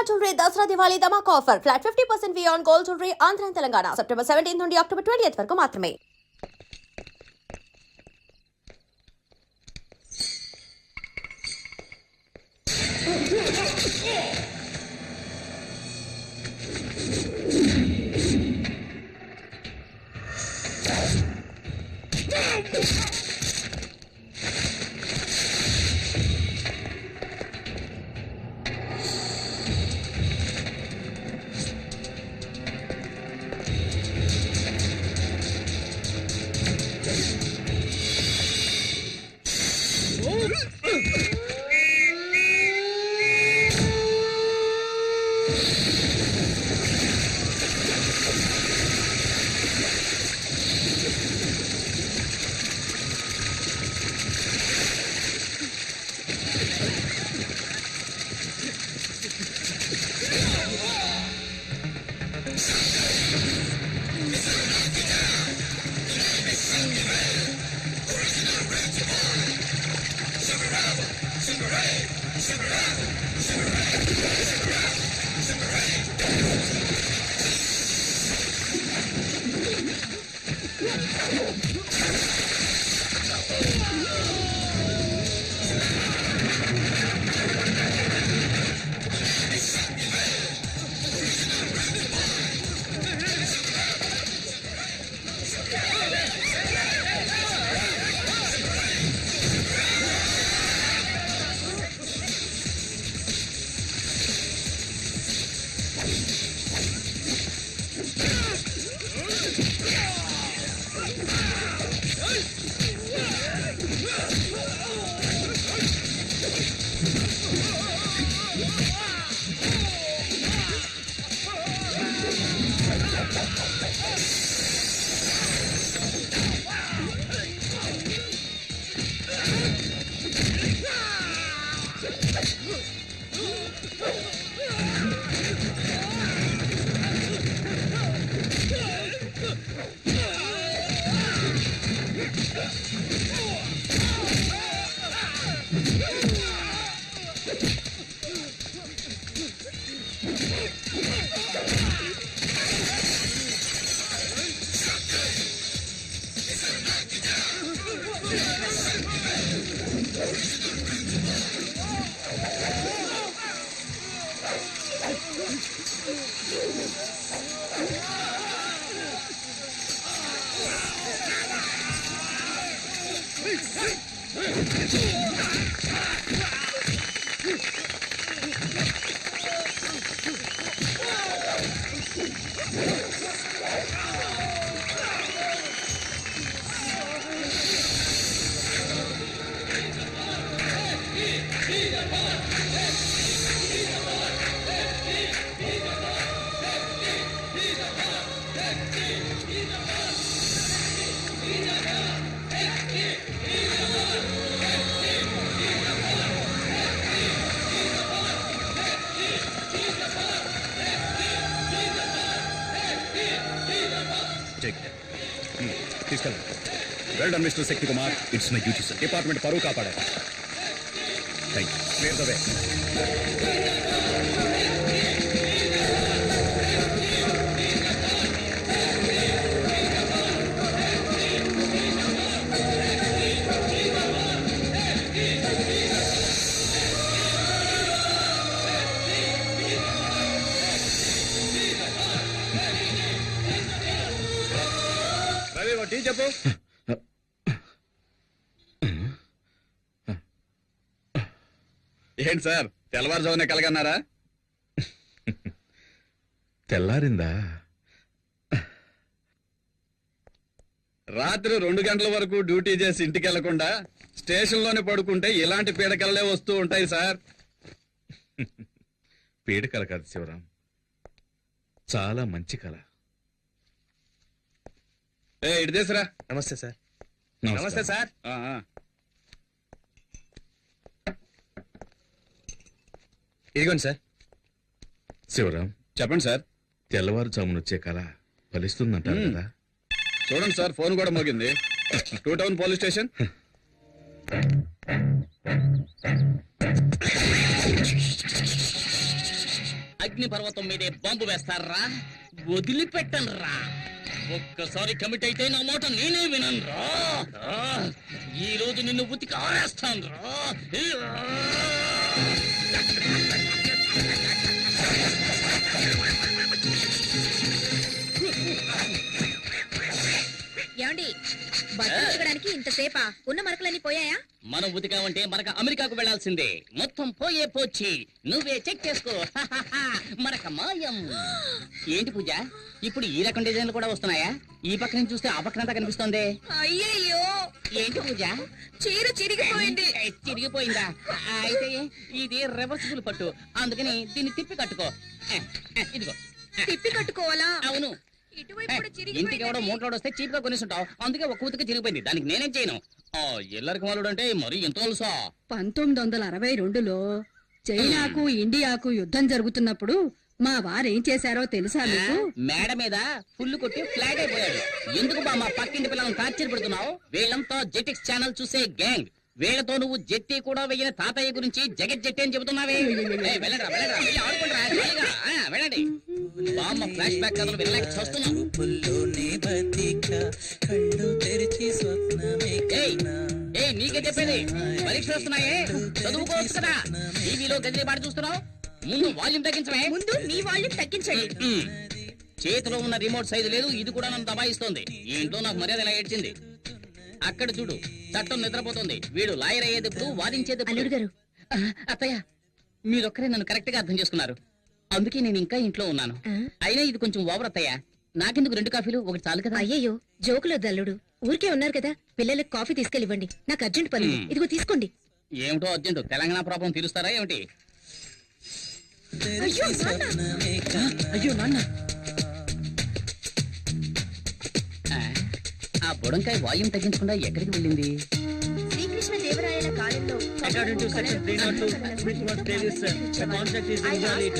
Shivakumar jewellery Dasara Diwali ధమాక్ offer. Flat fifty percent on gold jewellery Andhra Telangana. September seventeen నుండి October twenty వరకు మాత్రమే. Hey! Well mister Shakti Kumar it's my duty sir department का पड़ा thank you the చెప్పు? ఏంటి sir తెల్లవారుజామునే కలగన్నారా? తెల్లారిందా? రాత్రి రెండు గంటల వరకు డ్యూటీ చేసి ఇంటికి వెళ్ళకుండా స్టేషన్లోనే పడుకుంటే ఇలాంటి పీడకలలే వస్తూ ఉంటాయి సార్. పీడకల కాదు శివరాం చాలా మంచి కళ ఏ ఇటు తీసురా. నమస్తే సార్. నమస్తే సార్. ఆ, ఆ. ఇదిగోండి సార్. శివరాం చెప్పండి సార్. తెల్లవారుజామున వచ్చే కళ ఫలిస్తుందంటారు. కదా? చూడండి సార్ ఫోన్ కూడా మోగింది. Two town police station. అగ్ని పర్వతం మీదే బాంబు వేస్తారా? వదిలిపెట్టనురా. ఒక్కసారి కమిట్ అయితే నా మాట నేనే విననురా. ఈ రోజు నిన్ను ఉతికి ఆరేస్తాను రా ఏమండి? బట్టలు ఉతకడానికి ఇంతసేపా? ఉన్న మరకలన్నీ పోయాయా? మనం ఉతికామంటే మనకు అమెరికాకు వెళ్ళాల్సిందే మొత్తం పోయే పోచి. నువ్వే చెక్ చేసుకో. మనక మాయం. ఏంటి పూజ? ఇప్పుడు ఈ రకం డిజైన్లు కూడా వస్తున్నాయా? ఈ పక్క నుంచి చూస్తే ఆ పక్కనంతా కనిపిస్తోంది. అయ్యయ్యో! ఏంటి పూజ? చీర చిరిగిపోయింది. ఏ, చిరిగిపోయిందా? అయితే ఇది రివర్సిబుల్ పట్టు. అందుకని దీన్ని తిప్పి కట్టుకో. ఇదిగో. తిప్పి కట్టుకోవాలా? అవును. ఇంటికి ఎవడో మూటలోడు వస్తే చీప్గా కొనేసుంటావు. అందుకే ఒక ఉతికి చిరిగిపోయింది. దానికి నేనేం చేయను? ఆ ఎల్లరికి మాలుడు అంటే మరి ఎంత తెలుసా పంతొమ్మిది వందల అరవై రెండులో చైనాకు ఇండియాకు యుద్ధం జరుగుతున్నప్పుడు మా వారేం చేశారో తెలుసా మీకు మేడ మీద ఫుల్ కొట్టి ఫ్లాట్ అయిపోయాడు. ఎందుకు బా మా పక్కింటి పిల్లలను టార్చర్ పెడుతున్నావు? వీళ్ళంతా జెటిక్స్ ఛానల్ చూసే గ్యాంగ్. వీళ్ళతో నువ్వు జెట్టి కూడా వెయ్యిన తాతయ్య గురించి జగత్ జెట్టి అని చెబుతున్నావే. వెళ్ళి వెళ్ళండి. బామ్మ ఫ్లాష్ బ్యాక్ కథలు నీకే చెప్పేది. పరీక్షలు వస్తున్నాయే. చదువుకోవచ్చు కదా. టీవీలో గదిలే పాట చూస్తున్నావు? ముందు వాల్యూమ్ తగ్గించమే ముందు మీ వాల్యూమ్ తగ్గించండి. చేతిలో ఉన్న రిమోట్ సైజు లేదు ఇది కూడా నన్ను దబాయిస్తోంది. ఈ ఇంట్లో నాకు మర్యాద ఇలా ఏడ్చింది. అక్కడ చూడు. చట్టం నిద్రపోతుంది. వీడు లాయర్ అయ్యేది ఇప్పుడు వాదించేది? అల్లుడు గారు. అత్తయ్య మీరొక్కరే నన్ను కరెక్ట్గా అర్థం చేసుకున్నారు. అందుకే నేను ఇంకా ఇంట్లో ఉన్నాను? అయినా ఇది కొంచెం ఓవర్ అత్తయ్య. నాకెందుకు రెండు కాఫీలు? ఒకటి చాలు కదా. అయ్యయ్యో జోకులో దల్లుడు ఊరికే ఉన్నారు కదా. పిల్లలకు కాఫీ తీసుకెళ్ళివ్వండి. నాకు అర్జెంట్ పని. ఇదిగో తీసుకోండి. ఏమిటో అర్జెంట్? తెలంగాణ ప్రాబ్లం తీరుస్తారా ఏమిటి? అయ్యో నాన్న. బుడంకాయ వాల్యూమ్ తగ్గించకుండా ఎక్కడికి వెళ్ళింది? శ్రీకృష్ణ దేవరాయల కాలంలో According to section 302, which was previous, uh, the contract is invalid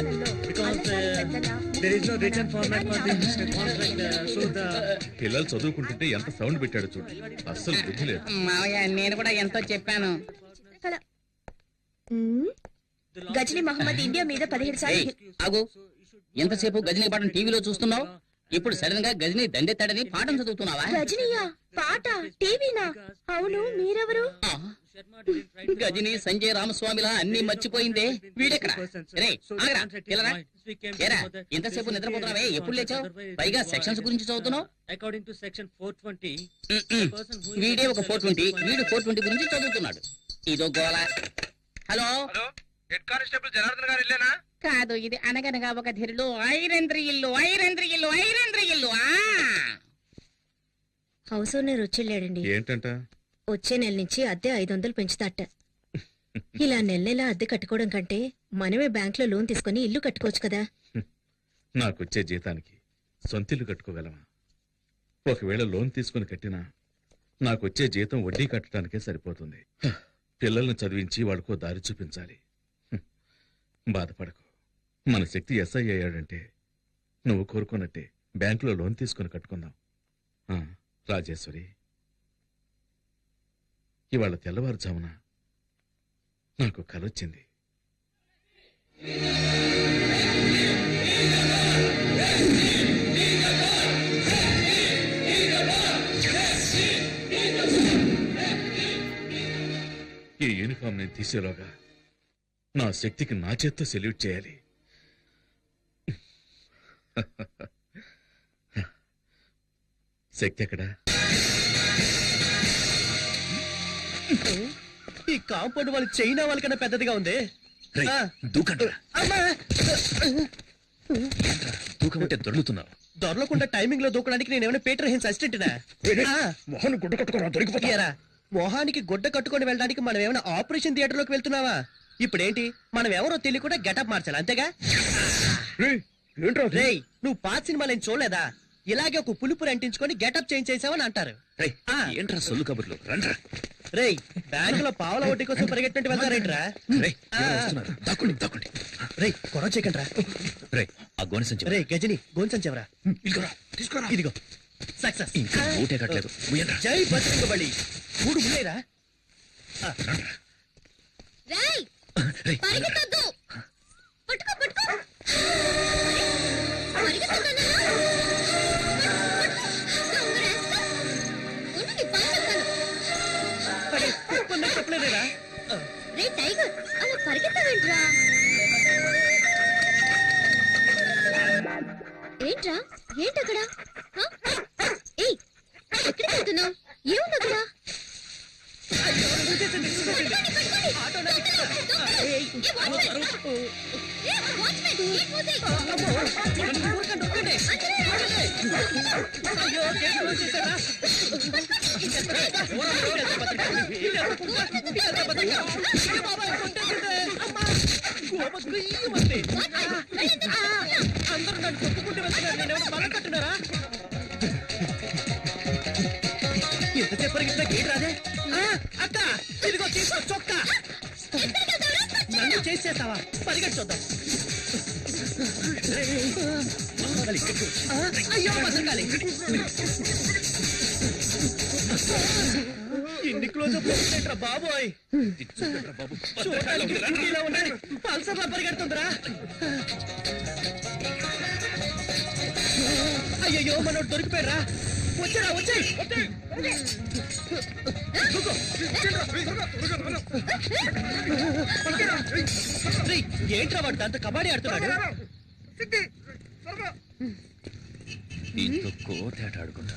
because uh, there is no written format for this contract, uh, so the పిల్లలు చదువుకుంటుంటే ఎంత సౌండ్ పెట్టాడు చూడు. అస్సలు బుద్ధి లేదు. మావయ్య నేను కూడా ఎంతో చెప్పాను? గజనీ మహమ్మద్ ఇండియా మీద పదిహేడు సార్లు ఆగు. ఎంతసేపు గజనీ పాటను టీవీలో చూస్తున్నావు? ఇప్పుడు సడన్గా గజనీ దండెత్తాడని పాఠం చదువుతున్నావా? రజనీయా పాట టీవీనా? అవును మీరెవరు? ఆ, గజనీ సంజయ్ రామస్వామిలా అన్ని మర్చిపోయిందే. వీడెక్కడ? రే ఆగరా పిల్లరా ఏరా ఎంతసేపు నిద్రపోతున్నావే? ఎప్పుడు లేచావు? పైగా సెక్షన్స్ గురించి చదువుతున్నావు? To section 420, um, um. వీడే ఒక ఫోర్ ట్వంటీ వీడు ఫోర్ ట్వంటీ గురించి చదువుతున్నాడు. ఇదో గోల. Hello? Hello? Head constable Janardhan గారు ఇల్లేనా? కాదు ఇది అనగనగా ఒక ధీరుడు ఐరేంద్రి ఇల్లు ఐరేంద్రి ఇల్లు ఐరేంద్రి ఇల్లు ఆ! హౌస్ ఓనర్ వచ్చేళ్ళాడండి ఏంటంట? వచ్చే నెల నుంచి అద్దె ఐదు వందలు పెంచుతాట. ఇలా నెల నెల అద్దె కట్టుకోవడం కంటే మనమే బ్యాంక్లో లోన్ తీసుకుని ఇల్లు కట్టుకోవచ్చు కదా. నాకొచ్చే జీతానికి సొంతిల్లు కట్టుకోగలమా? ఒకవేళ లోన్ తీసుకుని కట్టినా నాకొచ్చే జీతం వడ్డీ కట్టడానికే సరిపోతుంది. పిల్లల్ని చదివించి వాళ్ళకో దారి చూపించాలి. బాధపడకు. మన శక్తి ఎస్ఐ అయ్యాడంటే నువ్వు కోరుకున్నట్టే బ్యాంకులో లోన్ తీసుకుని కట్టుకుందాం. రాజేశ్వరి. ఇవాళ తెల్లవారుజామున నాకు కలొచ్చింది. ఈ యూనిఫామ్ నేను తీసేలోగా నా శక్తికి నా చేత్తో సెల్యూట్ చేయాలి. శక్తి ఎక్కడా? ఈ కాంపౌండ్ వాళ్ళు చైనా వాళ్ళకన్నా పెద్దదిగా ఉంది. ఆ, దూకండ్రా అమ్మా! దూకమంటే దొరుకుతున్నావు దొరలకుండా టైమింగ్లో దూకడానికి నేను ఏమైనా పీటర్ హిన్స్ అసిస్టెంట్నా? మొహన్ గుడ్డ కట్టుకున్నా దొరికిపోతా. ఏరా మొహానికి గుడ్డ కట్టుకొని వెళ్ళడానికి మనం ఏమైనా ఆపరేషన్ థియేటర్లోకి వెళ్తున్నావా? ఇప్పుడేంటి? మనం ఎవరో తెలియకుండా గెటప్ మార్చాలి అంతేగా? రేయ్ నువ్వు పాత సినిమాలు ఏం చూడలేదా? ఇలాగే ఒక పులుపురు అంటించుకొని గెటప్ చేంజ్ చేసావని అంటారు. ఏంట్రా సొల్లు కబుర్లు? రండ్రా. రేయ్ బ్యాంక్లో పావుల వడ్డీ కోసం పరిగెట్టినట్టు వెళ్తారేంట్రా. దాక్కోండి దాక్కోండి. చేయకండి రా ఆ గోనె సంచి రేయ్ గజని తీసుకురా. ఇదిగో సక్సెస్. ఇంకా కట్టలేదు. జై బలి. మూడు పరిగెత్తొద్దు. పట్టుకో పట్టుకో. చెప్పలేదేరా. రే టైగర్ అలా పరిగెత్తవేంట్రా? ఏంట్రా? ఏంటక్కడ? ఏయ్ ఎక్కడికి వెళ్తున్నావు? ఏముంది అక్కడ అందరూ నన్ను తొక్కుకుంటూ వెళ్తున్నారు నేనేమైనా బలం కట్టున్నారా ఎంతసేపు పరిగెత్తినా గేట్ రాదే? చొక్కా. నన్ను చేసేస్తావా పరిగెట్టు చూద్దాం. అయ్యో భద్రకాళి ఇన్ని క్లోజ్ అప్ బాబోయ్? చూడటానికి ఇలా ఉండాలి. పల్సర్లా పరిగెడుతుందిరా. అయ్యయ్యో మనోడు దొరికిపోయారా వచ్చారా వచ్చాయి. ఏంట్రా వాడు దాంతో కబడ్డీ ఆడుతున్నాడు? దీంతో కోతేట ఆడుకుంటా.